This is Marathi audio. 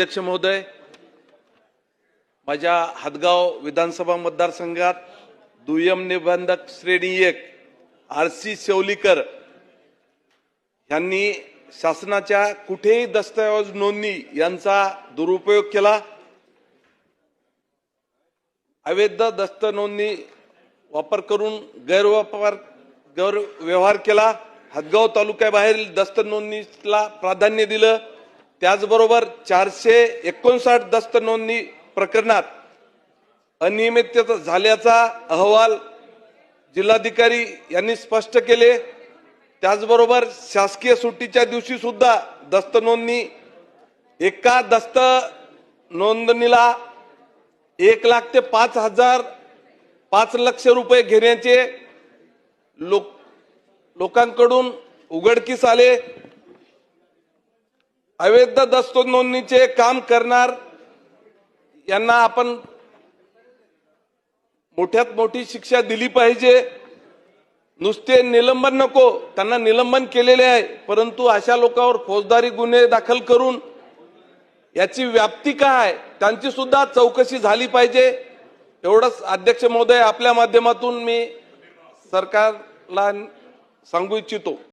अध्यक्ष महोदय माझ्या हदगाव विधानसभा मतदारसंघात दुय्यम निबंधक श्रेणी एक आर सी शेवलीकर यांनी शासनाच्या कुठेही दस्तऐवज नोंदणी यांचा दुरुपयोग केला. अवैध दस्त नोंदणी वापर करून गैरवापर गैरव्यवहार केला. हदगाव तालुक्याबाहेर दस्त नोंदणीला प्राधान्य दिलं. त्याचबरोबर चारशे एकोणसाठ दस्त नोंदणी प्रकरणात अनियमितता झाल्याचा अहवाल जिल्हाधिकारी यांनी स्पष्ट केले. त्याचबरोबर शासकीय सुट्टीच्या दिवशी सुद्धा दस्त नोंदणी एका दस्त नोंदणीला एक लाख ते पाच हजार पाच लक्ष रुपये घेण्याचे लोक लोकांकडून उघडकीस आले. अवैध दस्तो नोंदणीचे काम करणार यांना आपण मोठ्यात मोठी शिक्षा दिली पाहिजे. नुसते निलंबन नको त्यांना निलंबन केलेले आहे. परंतु अशा लोकांवर फौजदारी गुन्हे दाखल करून याची व्याप्ती काय त्यांची सुद्धा चौकशी झाली पाहिजे. एवढंच अध्यक्ष महोदय आपल्या माध्यमातून मी सरकारला सांगू इच्छितो.